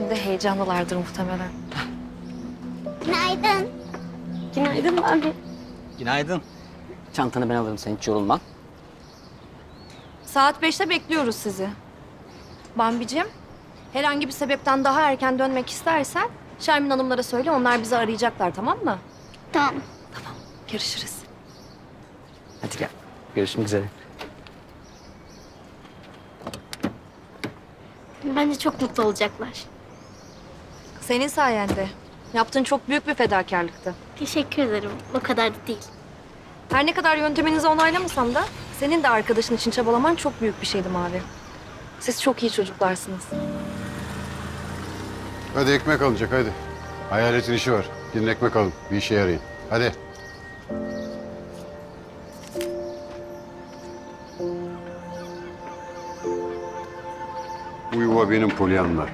Şimdi heyecanlılardır muhtemelen. Günaydın. Günaydın abi. Günaydın. Çantanı ben alırım sen hiç yorulma. Saat beşte bekliyoruz sizi. Bambicim, herhangi bir sebepten daha erken dönmek istersen Şermin Hanımlara söyle onlar bizi arayacaklar tamam mı? Tamam. Görüşürüz. Hadi gel. Görüşmek üzere. Bence çok mutlu olacaklar. Senin sayende. Yaptığın çok büyük bir fedakarlıktı. Teşekkür ederim. O kadar da değil. Her ne kadar yönteminizi onaylamasam da senin de arkadaşın için çabalaman çok büyük bir şeydi Mavi. Siz çok iyi çocuklarsınız. Hadi ekmek alınacak hadi. Hayaletin işi var. Gidin ekmek alın. Bir işe yarayın. Hadi. Bu yuva benim polyanlar.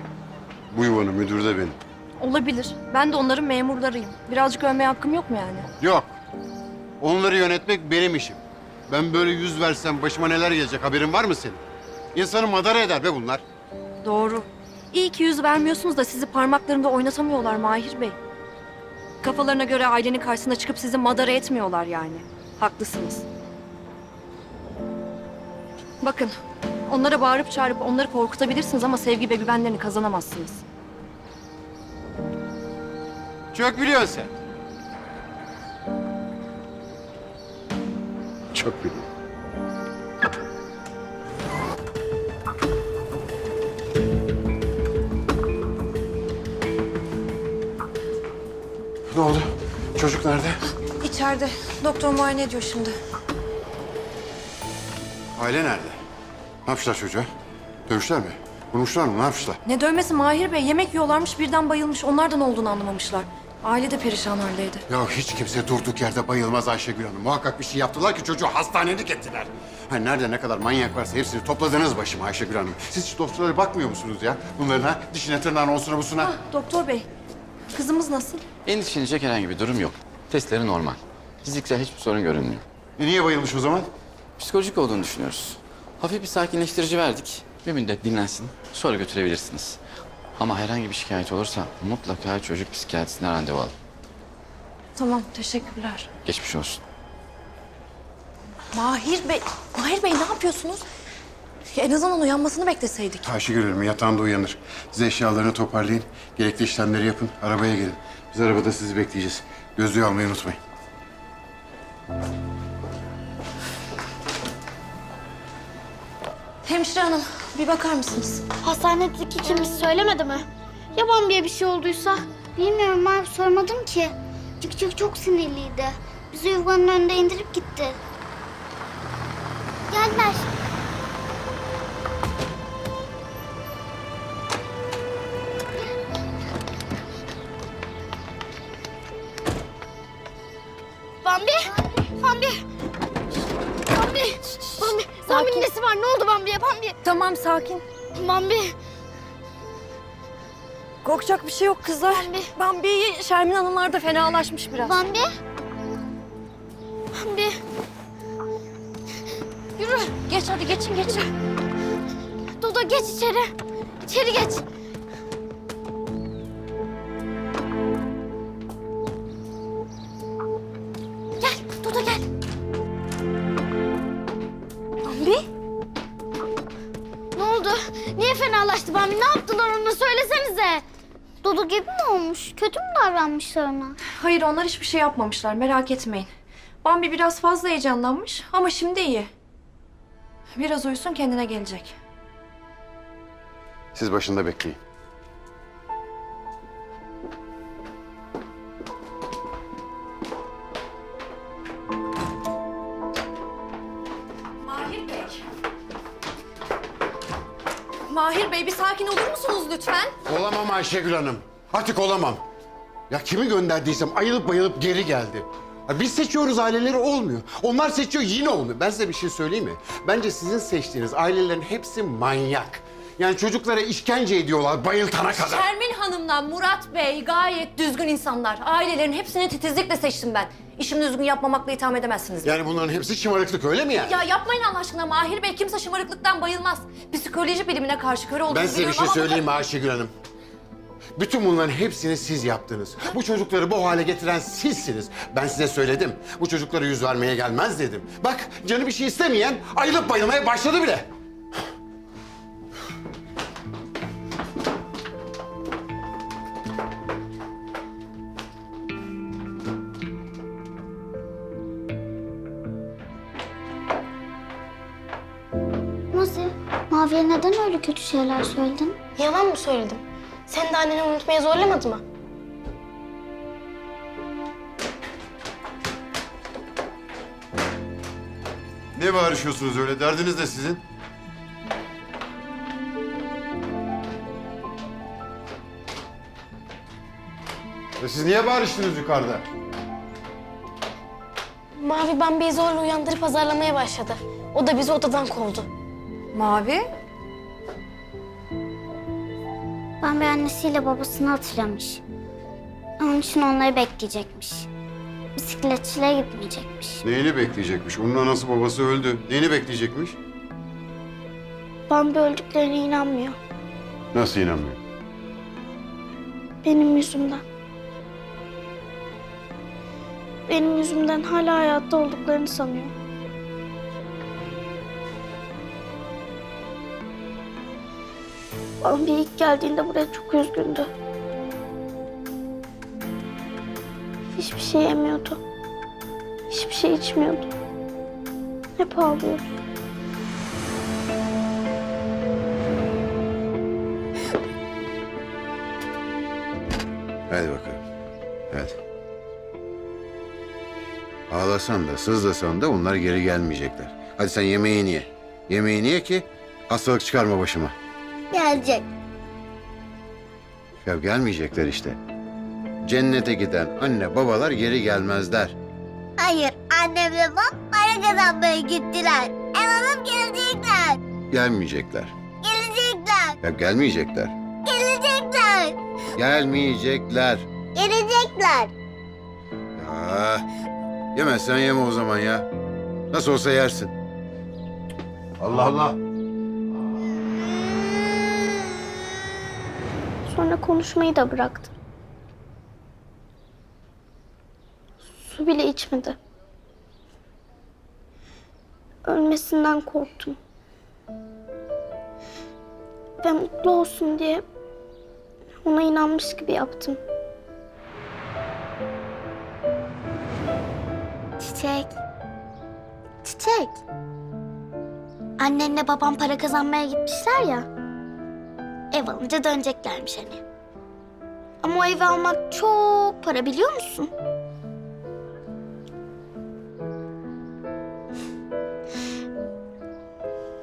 Bu yuvanın müdürü de benim. Olabilir. Ben de onların memurlarıyım. Birazcık övmeye hakkım yok mu yani? Yok. Onları yönetmek benim işim. Ben böyle yüz versem başıma neler gelecek haberin var mı senin? İnsanı madara eder be bunlar. Doğru. İyi ki yüz vermiyorsunuz da sizi parmaklarında oynatamıyorlar Mahir Bey. Kafalarına göre ailenin karşısına çıkıp sizi madara etmiyorlar yani. Haklısınız. Bakın, onlara bağırıp çağırıp onları korkutabilirsiniz ama sevgi ve güvenlerini kazanamazsınız. Çok biliyorsun sen. Çok biliyorum. Ne oldu? Çocuk nerede? İçeride. Doktor muayene ediyor şimdi. Aile nerede? Ne yapmışlar çocuğa? Dövmüşler mi? Vurmuşlar mı? Ne yapmışlar? Ne dövmesi Mahir Bey? Yemek yiyorlarmış birden bayılmış. Onlardan olduğunu anlamamışlar. Aile de perişan haldeydi. Ya hiç kimse durduk yerde bayılmaz Ayşegül Hanım. Muhakkak bir şey yaptılar ki çocuğu hastanelik ettiler. Hani nerede ne kadar manyak varsa hepsini topladınız başıma Ayşegül Hanım. Siz hiç doktorlara bakmıyor musunuz ya? Bunların ha? Dişine tırnağına onsuna busuna. Ah, doktor bey, kızımız nasıl? Endişelenecek herhangi bir durum yok. Testleri normal. Fiziksel hiçbir sorun görünmüyor. E niye bayılmış o zaman? Psikolojik olduğunu düşünüyoruz. Hafif bir sakinleştirici verdik. Bir müddet dinlensin. Sonra götürebilirsiniz. Ama herhangi bir şikayet olursa mutlaka çocuk psikiyatrisine randevu alın. Tamam, teşekkürler. Geçmiş olsun. Mahir Bey, Mahir Bey ne yapıyorsunuz? En azından uyanmasını bekleseydik. Ayşegül Hanım yatağında uyanır. Siz eşyalarını toparlayın. Gerekli işlemleri yapın. Arabaya gelin. Biz arabada sizi bekleyeceğiz. Gözlüğü almayı unutmayın. Hemşire hanım, bir bakar mısınız? Hastanedeki kimse söylemedi mi? Ya Bambi'ye bir şey olduysa? Bilmiyorum abi sormadım ki. Çık çık çok sinirliydi. Bizi yuvanın önünde indirip gitti. Geldiler. Bambi! Bambi! Bambi! Bambi! Bambi'nin nesi var? Ne oldu Bambi'ye? Bambi! Tamam, sakin. Bambi! Korkacak bir şey yok kızlar. Bambi. Bambi, Şermin hanımlar da fenalaşmış biraz. Bambi! Bambi! Yürü! Geç hadi, geçin geçin. Dodo geç içeri. İçeri geç. Dodo gibi mi olmuş? Kötü mü davranmışlar ona? Hayır, onlar hiçbir şey yapmamışlar, merak etmeyin. Bambi biraz fazla heyecanlanmış ama şimdi iyi. Biraz uyusun kendine gelecek. Siz başında bekleyin. Mahir Bey. Mahir Bey bir sakin olur musunuz lütfen? Olamam Ayşegül Hanım. Artık olamam. Ya kimi gönderdiysem ayılıp bayılıp geri geldi. Ya biz seçiyoruz aileleri olmuyor. Onlar seçiyor yine olmuyor. Ben size bir şey söyleyeyim mi? Bence sizin seçtiğiniz ailelerin hepsi manyak. Yani çocuklara işkence ediyorlar bayıltana kadar. Şermin Hanım'la Murat Bey gayet düzgün insanlar. Ailelerin hepsini titizlikle seçtim ben. İşimi düzgün yapmamakla itham edemezsiniz. Yani bunların hepsi şımarıklık öyle mi yani? Ya yapmayın Allah aşkına Mahir Bey. Kimse şımarıklıktan bayılmaz. Psikoloji bilimine karşı köre olduğunu ben size bir biliyorum şey ama söyleyeyim mi Ayşegül Hanım? Bütün bunların hepsini siz yaptınız. Bu çocukları bu hale getiren sizsiniz. Ben size söyledim. Bu çocuklara yüz vermeye gelmez dedim. Bak canı bir şey istemeyen ayılıp bayılmaya başladı bile. Mavi'ye neden öyle kötü şeyler söyledin? Yalan mı söyledim? Sen de anneni unutmaya zorlamadın mı? Ne bağırışıyorsunuz öyle? Derdiniz ne sizin? E siz niye bağırıştınız yukarıda? Mavi Bambi'yi zorla uyandırıp pazarlamaya başladı. O da bizi odadan kovdu. Mavi? Bambi annesiyle babasını hatırlamış. Onun için onları bekleyecekmiş. Bisikletçiliğe gitmeyecekmiş. Neyini bekleyecekmiş? Onun anası babası öldü. Neyini bekleyecekmiş? Bambi öldüklerine inanmıyor. Nasıl inanmıyor? Benim yüzümden. Benim yüzümden hala hayatta olduklarını sanıyor. Bambi ilk geldiğinde buraya çok üzgündü. Hiçbir şey yemiyordu. Hiçbir şey içmiyordu. Hep ağlıyordu. Hadi bakalım. Hadi. Ağlasan da sızlasan da onlar geri gelmeyecekler. Hadi sen yemeğini ye. Yemeğini ye ki hastalık çıkarma başıma. Gelecek. Ya gelmeyecekler işte. Cennete giden anne babalar geri gelmezler. Hayır, annemle babam para kazanmaya gittiler. Ev alıp gelecekler. Gelmeyecekler. Gelecekler. Ya gelmeyecekler. Gelecekler. Gelmeyecekler. Gelecekler. Ya yemezsen yeme o zaman ya. Nasıl olsa yersin. Allah Allah. Sonra konuşmayı da bıraktı. Su bile içmedi. Ölmesinden korktum. Ve mutlu olsun diye ona inanmış gibi yaptım. Çiçek. Çiçek. Annenle babam para kazanmaya gitmişler ya. Ev alınca döneceklermiş hani. Ama o evi almak çok para biliyor musun?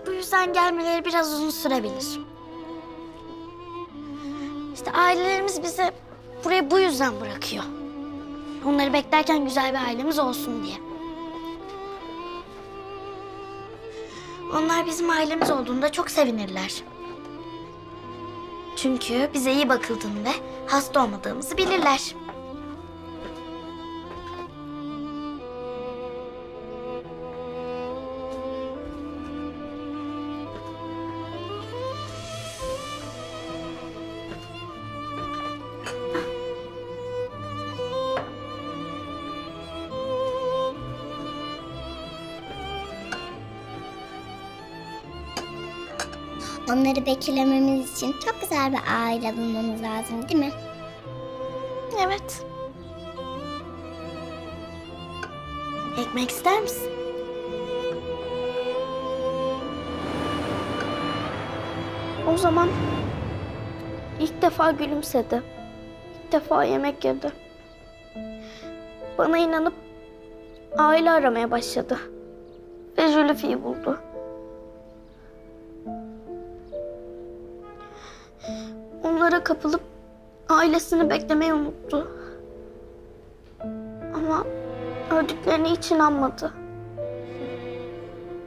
Bu yüzden gelmeleri biraz uzun sürebilir. İşte ailelerimiz bizi buraya bu yüzden bırakıyor. Onları beklerken güzel bir ailemiz olsun diye. Onlar bizim ailemiz olduğunda çok sevinirler. Çünkü bize iyi bakıldığını ve hasta olmadığımızı bilirler. Onları beklememiz için çok güzel bir aile bulmamız lazım değil mi? Evet. Ekmek ister misin? O zaman ilk defa gülümsedi. İlk defa yemek yedi. Bana inanıp aile aramaya başladı. Ve Jülüfi'yi buldu. Onlara kapılıp ailesini beklemeyi unuttu. Ama öldüklerine hiç inanmadı.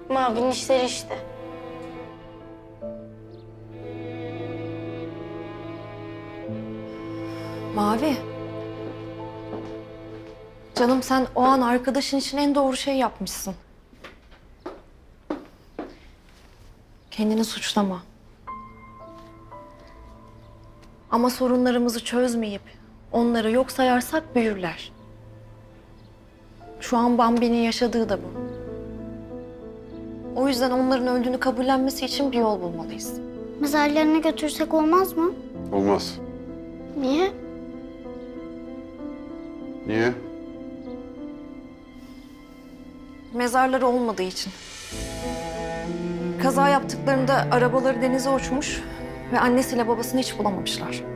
Mavi'nin işleri işte. Mavi. Canım sen o an arkadaşın için en doğru şey yapmışsın. Kendini suçlama. Ama sorunlarımızı çözmeyip onları yok sayarsak büyürler. Şu an Bambi'nin yaşadığı da bu. O yüzden onların öldüğünü kabullenmesi için bir yol bulmalıyız. Mezarlarına götürsek olmaz mı? Olmaz. Niye? Niye? Mezarları olmadığı için. Kaza yaptıklarında arabaları denize uçmuş ve annesiyle babasını hiç bulamamışlar.